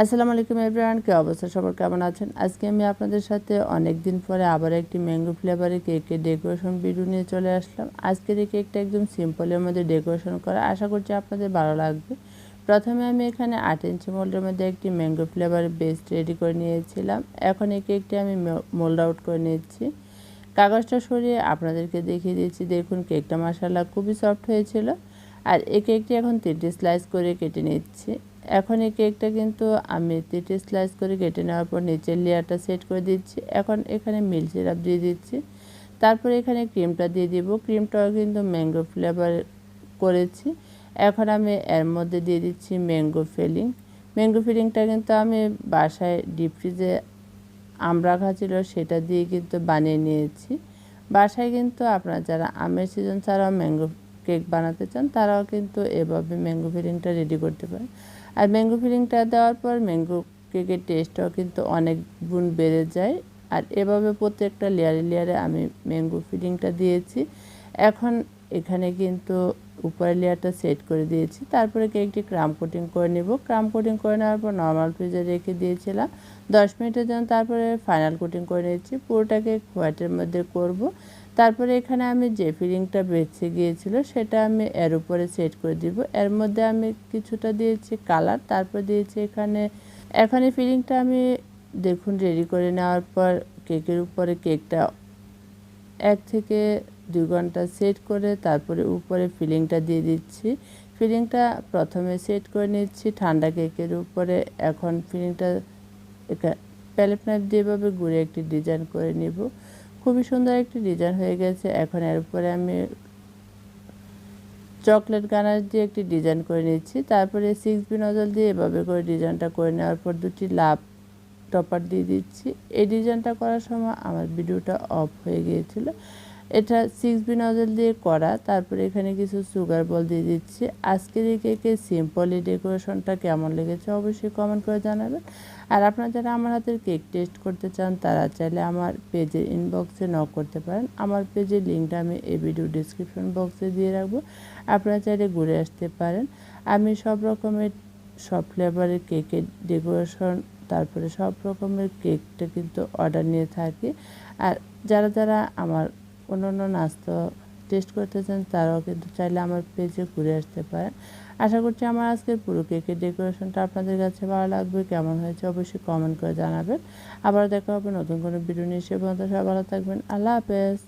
আসসালামু আলাইকুম এভরিওয়ান কি অবস্থা? সবার কেমন আছেন? আজকে আমি আপনাদের সাথে অনেক দিন পরে আবার একটি ম্যাঙ্গো ফ্লেভারের কেকের ডেকোরেশন ভিডিও নিয়ে চলে আসলাম। আজকের এই কেকটা একদম সিম্পলের মধ্যে ডেকোরেশন করা। আশা করছি আপনাদের ভালো লাগবে। প্রথমে আমি এখানে আট ইঞ্চি মোল্ডের মধ্যে একটি ম্যাঙ্গো ফ্লেভারের বেস রেডি করে নিয়েছিলাম। এখন এই কেকটি আমি মোল্ড আউট করে নিচ্ছি। কাগজটা সরিয়ে আপনাদেরকে দেখিয়ে দিচ্ছি। দেখুন কেকটা মাসাল্লাহ খুবই সফট হয়েছিল। আর এই কেকটি এখন তিনটি স্লাইস করে কেটে নিচ্ছি। এখন এই কেকটা কিন্তু আমি তিনটে স্লাইস করে কেটে নেওয়ার পর নিচের লেয়ারটা সেট করে দিচ্ছি। এখন এখানে মিল্ক সিরাপ দিয়ে দিচ্ছি। তারপরে এখানে ক্রিমটা দিয়ে দিব। ক্রিমটাও কিন্তু ম্যাঙ্গো ফ্লেভার করেছি। এখন আমি এর মধ্যে দিয়ে দিচ্ছি ম্যাঙ্গো ফিলিং ম্যাঙ্গো ফিলিংটা কিন্তু আমি বাসায় ডিপ ফ্রিজে আম রাখা ছিল, সেটা দিয়ে কিন্তু বানিয়ে নিয়েছি। বাসায় কিন্তু আপনারা যারা আমের সিজন ছাড়াও ম্যাঙ্গো কেক বানাতে চান, তারাও কিন্তু এভাবে ম্যাঙ্গো ফিলিংটা রেডি করতে পারে। আর ম্যাঙ্গো ফিলিংটা দেওয়ার পর ম্যাঙ্গো কেকের টেস্টটাও কিন্তু অনেক গুণ বেড়ে যায়। আর এভাবে প্রত্যেকটা লেয়ারে লেয়ারে আমি ম্যাঙ্গো ফিলিংটা দিয়েছি। এখন এখানে কিন্তু উপরের লেয়ারটা সেট করে দিয়েছি। তারপরে কেকটি ক্রাম কোটিং করে নেব। ক্রাম কোটিং করে নেওয়ার পর নর্মাল ফ্রিজে রেখে দিয়েছিলাম। দশ মিনিটের জন্য তারপরে ফাইনাল কোটিং করে নিয়েছি। পুরোটাকে হোয়াইটের মধ্যে করব। তারপরে এখানে আমি যে ফিলিংটা বেছে গিয়েছিল, সেটা আমি এর উপরে সেট করে দিব। এর মধ্যে আমি কিছুটা দিয়েছি কালার তারপর দিয়েছি এখানে, এখন ফিলিংটা আমি দেখুন রেডি করে নেওয়ার পর কেকের উপরে কেকটা এক থেকে দুই ঘণ্টা সেট করে তারপরে উপরে ফিলিংটা দিয়ে দিচ্ছি। ফিলিংটা প্রথমে সেট করে নিচ্ছি, ঠান্ডা কেকের উপরে। এখন ফিলিংটা প্যালেট নাইফ দিয়ে এভাবে ঘুরে একটি ডিজাইন করে নিব। খুবই সুন্দর একটি ডিজাইন হয়ে গেছে। এখন এর উপরে আমি চকলেট গানার দিয়ে একটি ডিজাইন করে নিচ্ছি। তারপরে সিক্স বি নজল দিয়ে এভাবে করে ডিজাইনটা করে নেওয়ার পর দুটি লাভ টপার দিয়ে দিচ্ছি। এই ডিজাইনটা করার সময় আমার ভিডিওটা অফ হয়ে গিয়েছিল। এটা সিক্স বি নজল দিয়ে করা, তারপরে এখানে কিছু সুগার বল দিয়ে দিচ্ছি। আজকের এই কেকে সিম্পলি ডেকোরেশনটা কেমন লেগেছে অবশ্যই কমেন্ট করে জানাবেন। আর আপনারা যারা আমার হাতের কেক টেস্ট করতে চান, তারা চাইলে আমার পেজের ইনবক্সে নক করতে পারেন। আমার পেজের লিঙ্কটা আমি এই ভিডিও ডিসক্রিপশন বক্সে দিয়ে রাখব। আপনারা চাইলে ঘুরে আসতে পারেন। আমি সব রকমের, সব ফ্লেভারের কেকের ডেকোরেশন তারপরে সব রকমের কেকটা কিন্তু অর্ডার নিয়ে থাকি। আর যারা যারা আমার অন্য অন্য নাস্তা টেস্ট করতেছেন, তারাও কিন্তু চাইলে আমার পেজে ঘুরে আসতে পারেন। আশা করছি আমার আজকের পুরো কেকের ডেকোরেশনটা আপনাদের কাছে ভালো লাগবে, কেমন হয়েছে অবশ্যই কমেন্ট করে জানাবেন। আবার দেখা হবে নতুন কোনো ভিডিও নিয়ে, সে পর্যন্ত সবাই ভালো থাকবেন, আল্লাহ হাফেজ।